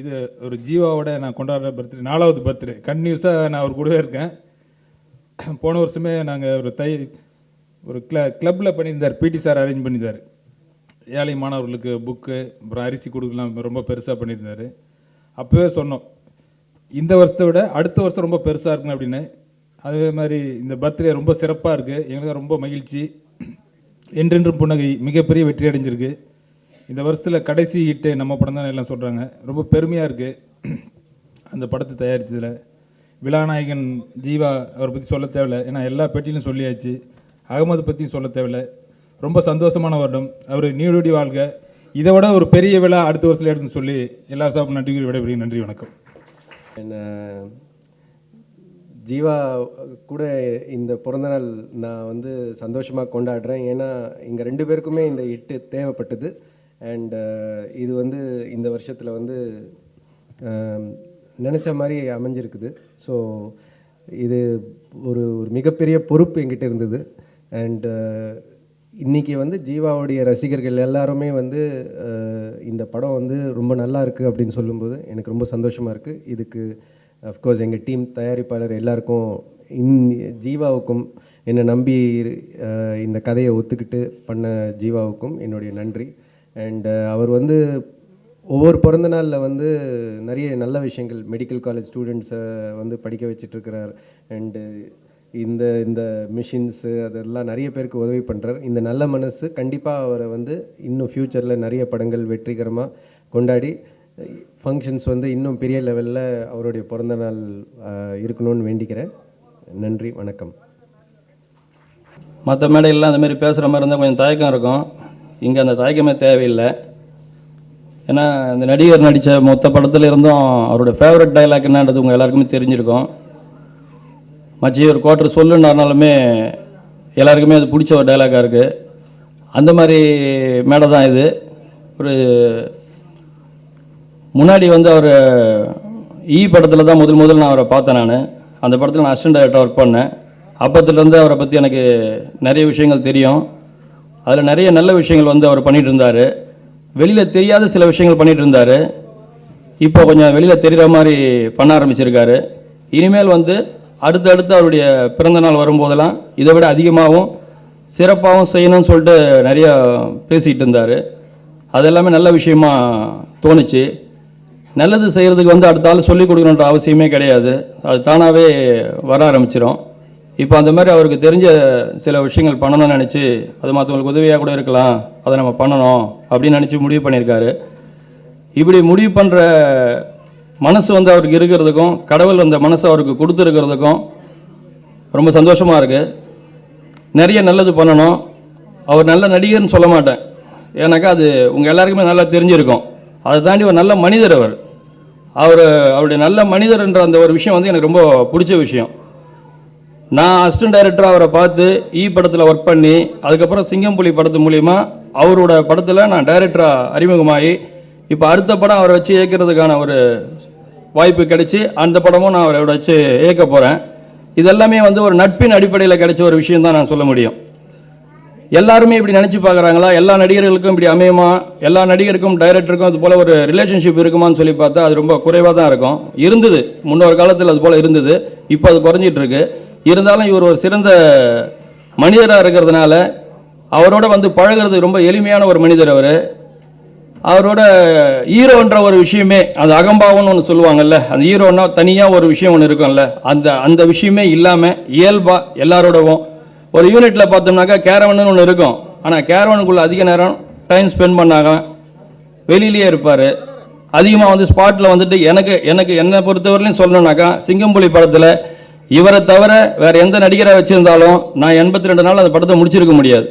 இது ஒரு ஜீவாவோட நான் கொண்டாடுற பர்த்டே நாலாவது பர்த்டே கன்டினியூஸாக நான் அவர் கூடவே இருக்கேன். போன வருஷமே நாங்கள் ஒரு தை ஒரு கிள கிளப்பில் பண்ணியிருந்தார். பிடி சார் அரேஞ்ச் பண்ணியிருந்தார். ஏழை மாணவர்களுக்கு புக்கு அப்புறம் அரிசி கொடுக்கலாம் ரொம்ப பெருசாக பண்ணியிருந்தார். அப்போவே சொன்னோம் இந்த வருஷத்தை விட அடுத்த வருஷம் ரொம்ப பெருசாக இருக்கணும் அப்படின்னு. அதே மாதிரி இந்த பர்த்டே ரொம்ப சிறப்பாக இருக்குது எங்களுக்கு ரொம்ப மகிழ்ச்சி. என்றென்றும் புன்னகை மிகப்பெரிய வெற்றி அடைஞ்சிருக்கு. இந்த வருஷத்தில் கடைசி ஹிட்டு நம்ம படம் தான் எல்லாம் சொல்கிறாங்க ரொம்ப பெருமையாக இருக்குது அந்த படத்தை தயாரித்ததில் விழாநாயகன் ஜீவா அவரை பற்றி சொல்ல தேவையில்ல. ஏன்னா எல்லா பெட்டியிலும் சொல்லியாச்சு. அகமது பற்றியும் சொல்ல தேவையில்ல. ரொம்ப சந்தோஷமான வருடம். அவர் நீடுடி வாழ்க. இதை விட ஒரு பெரிய விழா அடுத்த வருஷத்தில் எடுத்துன்னு சொல்லி எல்லா சாப்பிடும் நன்றி கூறி விடைபெறுகிறேன். நன்றி வணக்கம். என்ன ஜீவா கூட இந்த பிறந்தநாள் நான் வந்து சந்தோஷமாக கொண்டாடுறேன். ஏன்னா இங்கே ரெண்டு பேருக்குமே இந்த இட்டு தேவைப்பட்டது. அண்ட் uh, இது வந்து இந்த வருஷத்தில் வந்து um, நினச்ச மாதிரி அமைஞ்சிருக்குது. ஸோ இது ஒரு ஒரு மிகப்பெரிய பொறுப்பு எங்கிட்ட இருந்தது. அண்டு uh, இன்னைக்கு வந்து ஜீவாவுடைய ரசிகர்கள் எல்லாருமே வந்து uh, இந்த படம் வந்து ரொம்ப நல்லா இருக்குது அப்படின்னு சொல்லும்போது எனக்கு ரொம்ப சந்தோஷமாக இருக்குது இதுக்கு அஃப்கோர்ஸ் எங்கள் டீம் தயாரிப்பாளர் எல்லாருக்கும் இன் ஜீவாவுக்கும் என்னை நம்பி இந்த கதையை ஒத்துக்கிட்டு பண்ண ஜீவாவுக்கும் என்னுடைய நன்றி. அண்டு uh, அவர் வந்து ஒவ்வொரு பிறந்த நாளில் வந்து நிறைய நல்ல விஷயங்கள் மெடிக்கல் காலேஜ் ஸ்டூடெண்ட்ஸை வந்து படிக்க வச்சிட்ருக்கிறார் அண்டு uh, இந்த இந்த மிஷின்ஸு அதெல்லாம் நிறைய பேருக்கு உதவி பண்ணுறார் இந்த நல்ல மனசு கண்டிப்பாக அவரை வந்து இன்னும் ஃப்யூச்சரில் நிறைய படங்கள் வெற்றிகரமாக கொண்டாடி ஃபங்க்ஷன்ஸ் வந்து இன்னும் பெரிய லெவலில் அவருடைய பிறந்த நாள் இருக்கணும்னு வேண்டிக்கிறேன். நன்றி வணக்கம். மற்ற மேடையெல்லாம் அந்தமாரி பேசுகிற மாதிரி இருந்தால் கொஞ்சம் தயக்கம் இருக்கும். இங்கே அந்த தயக்கமே தேவையில்லை. ஏன்னா இந்த நடிகர் நடித்த மொத்த படத்துல இருந்தும் அவரோட ஃபேவரட் டைலாக் என்னன்றது உங்கள் எல்லாருக்குமே தெரிஞ்சிருக்கும். மச்சி ஒரு குவார்டர் சொல்லுனாருனாலுமே எல்லாருக்குமே அது பிடிச்ச ஒரு டைலாக்காக இருக்குது அந்த மாதிரி மேடை தான் இது. ஒரு முன்னாடி வந்து அவர் ஈ e படத்தில் தான் முதல் முதல் நான் அவரை பார்த்தேன் நான். அந்த படத்தில் நான் அசிஸ்டன்ட் டைரக்டர் ஒர்க் பண்ணேன். அப்பத்துலேருந்து அவரை பற்றி எனக்கு நிறைய விஷயங்கள் தெரியும். அதில் நிறைய நல்ல விஷயங்கள் வந்து அவர் பண்ணிட்டு இருந்தார் வெளியில் தெரியாத சில விஷயங்கள் பண்ணிகிட்டு இருந்தார் இப்போ கொஞ்சம் வெளியில் தெரிகிற மாதிரி பண்ண ஆரம்பிச்சிருக்காரு. இனிமேல் வந்து அடுத்தடுத்து அவருடைய பிறந்த நாள் வரும்போதெல்லாம் இதை விட அதிகமாகவும் சிறப்பாகவும் செய்யணும்னு சொல்லிட்டு நிறைய பேசிகிட்டு இருந்தார். அது எல்லாமே நல்ல விஷயமா தோணுச்சு. நல்லது செய்கிறதுக்கு வந்து அடுத்த ஆள் சொல்லிக் கொடுக்கணுன்ற அவசியமே கிடையாது. அது தானாகவே வர ஆரம்பிச்சிடும் இப்போ அந்த மாதிரி அவருக்கு தெரிஞ்ச சில விஷயங்கள் பண்ணணும்னு நினச்சி அது மற்றவங்களுக்கு உதவியாக கூட இருக்கலாம் அதை நம்ம பண்ணணும் அப்படின்னு நினச்சி முடிவு பண்ணியிருக்காரு. இப்படி முடிவு பண்ணுற மனசு வந்து அவருக்கு இருக்கிறதுக்கும் கடவுள் அந்த மனசை அவருக்கு கொடுத்துருக்கிறதுக்கும் ரொம்ப சந்தோஷமாக இருக்குது நிறைய நல்லது பண்ணணும். அவர் நல்ல நடிகர்னு சொல்ல மாட்டேன். ஏன்னாக்கா அது உங்கள் எல்லாருக்குமே நல்லா தெரிஞ்சிருக்கும். அதை தாண்டி ஒரு நல்ல மனிதர் அவர். அவர் அவருடைய நல்ல மனிதர்ன்ற அந்த ஒரு விஷயம் வந்து எனக்கு ரொம்ப பிடிச்ச விஷயம். நான் அசிஸ்டன்ட் டைரக்டராக அவரை பார்த்து e ஈ படத்தில் ஒர்க் பண்ணி அதுக்கப்புறம் சிங்கம்புலி படத்து மூலிமா அவரோட படத்தில் நான் டைரக்டராக அறிமுகமாகி இப்போ அடுத்த படம் அவரை வச்சு இயக்கிறதுக்கான ஒரு வாய்ப்பு கிடைச்சி அந்த படமும் நான் அவரை வச்சு இயக்க போகிறேன் இதெல்லாமே வந்து ஒரு நட்பின் அடிப்படையில் கிடைச்ச ஒரு விஷயம் தான் நான் சொல்ல முடியும். எல்லாருமே இப்படி நினச்சி பார்க்குறாங்களா? எல்லா நடிகர்களுக்கும் இப்படி அமையுமா? எல்லா நடிகருக்கும் டைரக்டருக்கும் அது போல் ஒரு ரிலேஷன்ஷிப் இருக்குமான்னு சொல்லி பார்த்தா அது ரொம்ப குறைவாக தான் இருக்கும். இருந்தது. முன்னொரு காலத்தில் அது போல் இருந்தது. இப்போ அது குறஞ்சிட்டுருக்கு இருந்தாலும் இவர் ஒரு சிறந்த மனிதராக இருக்கிறதுனால அவரோட வந்து பழகுறது ரொம்ப எளிமையான ஒரு மனிதர் அவர். அவரோட ஹீரோன்ற ஒரு விஷயமே அந்த அகம்பாவம்னு ஒன்று சொல்லுவாங்கல்ல அந்த ஈரோன்னா தனியாக ஒரு விஷயம் ஒன்று இருக்கும்ல அந்த அந்த விஷயமே இல்லாமல் இயல்பாக எல்லாரோடவும் ஒரு யூனிட்டில் பார்த்தோம்னாக்கா கேரவன்னு ஒன்று இருக்கும். ஆனால் கேரவனுக்குள்ளே அதிக நேரம் டைம் ஸ்பெண்ட் பண்ணாங்க வெளியிலேயே இருப்பார். அதிகமாக வந்து ஸ்பாட்டில் வந்துட்டு எனக்கு எனக்கு என்னை பொறுத்தவரையிலையும் சொல்லணுன்னாக்கா சிங்கம்புலி படத்தில் இவரை தவிர வேற எந்த நடிகரை வச்சிருந்தாலும் நான் எண்பத்தி ரெண்டு நாள் அந்த படத்தை முடிச்சிருக்க முடியாது.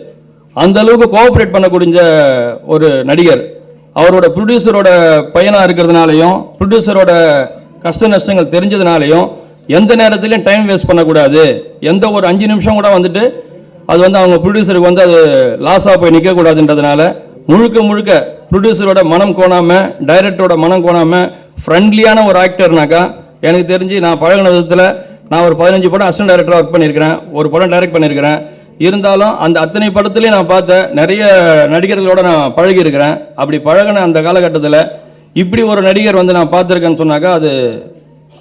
அந்த அளவுக்கு கோஆப்ரேட் பண்ணக்கூடிய ஒரு நடிகர். அவரோட ப்ரொடியூசரோட பையனாக இருக்கிறதுனாலையும் ப்ரொடியூசரோட கஷ்ட நஷ்டங்கள் தெரிஞ்சதுனாலையும் எந்த நேரத்துலையும் டைம் வேஸ்ட் பண்ணக்கூடாது. எந்த ஒரு அஞ்சு நிமிஷம் கூட வந்துட்டு அது வந்து அவங்க ப்ரொடியூசருக்கு வந்து அது லாஸாக போய் நிற்கக்கூடாதுன்றதுனால முழுக்க முழுக்க ப்ரொடியூசரோட மனம் கோணாமல் டைரக்டரோட மனம் கோணாம ஃப்ரெண்ட்லியான ஒரு ஆக்டர்னாக்கா எனக்கு தெரிஞ்சு நான் பழகின விதத்தில் நான் ஒரு பதினஞ்சு படம் அசிஸ்டன்ட் டைரக்டராக ஒர்க் பண்ணியிருக்கிறேன். ஒரு படம் டைரக்ட் பண்ணியிருக்கிறேன். இருந்தாலும் அந்த அத்தனை படத்துலையும் நான் பார்த்த நிறைய நடிகர்களோட நான் பழகியிருக்கிறேன். அப்படி பழகின அந்த காலகட்டத்தில் இப்படி ஒரு நடிகர் வந்து நான் பார்த்துருக்கேன்னு சொன்னாக்கா அது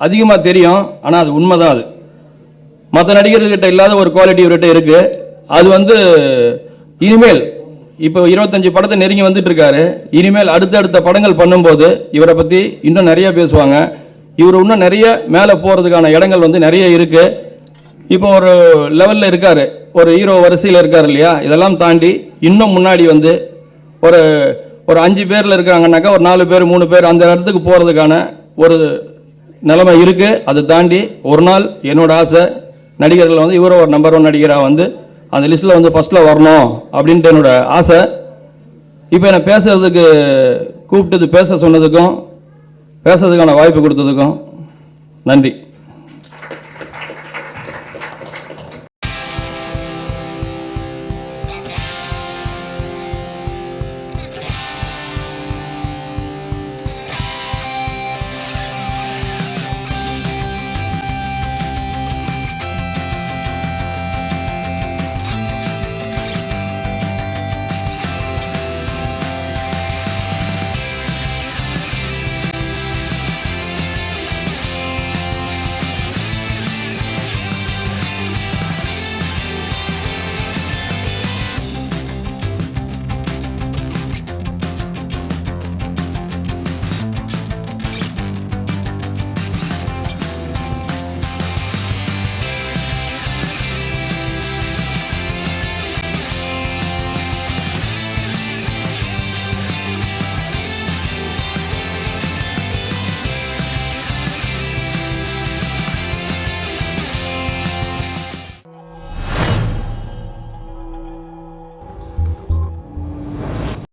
அதிகமாக தெரியும். ஆனால் அது உண்மை தான் அது. மற்ற நடிகர்கள்கிட்ட இல்லாத ஒரு குவாலிட்டி இவர்கிட்ட இருக்குது அது வந்து இனிமேல் இப்போ இருபத்தஞ்சு படத்தை நெருங்கி வந்துட்டு இருக்காரு. இனிமேல் அடுத்தடுத்த படங்கள் பண்ணும்போது இவரை பற்றி இன்னும் நிறைய பேசுவாங்க. இவர் இன்னும் நிறைய மேலே போகிறதுக்கான இடங்கள் வந்து நிறைய இருக்குது இப்போ ஒரு லெவலில் இருக்கார். ஒரு ஹீரோ வரிசையில் இருக்கார் இல்லையா? இதெல்லாம் தாண்டி இன்னும் முன்னாடி வந்து ஒரு ஒரு அஞ்சு பேரில் இருக்காங்கன்னாக்கா ஒரு நாலு பேர் மூணு பேர் அந்த இடத்துக்கு போகிறதுக்கான ஒரு நிலைமை இருக்குது அதை தாண்டி ஒரு நாள் என்னோட ஆசை நடிகர்கள் வந்து இவரும் ஒரு நம்பர் ஒன் நடிகராக வந்து அந்த லிஸ்ட்டில் வந்து ஃபர்ஸ்ட்டில் வரணும் அப்படின்ட்டு என்னோட ஆசை. இப்போ என்னை பேசுறதுக்கு கூப்பிட்டது பேச சொன்னதுக்கும் பேசுறதுக்கான வாய்ப்பு கொடுத்ததுக்கும் நன்றி.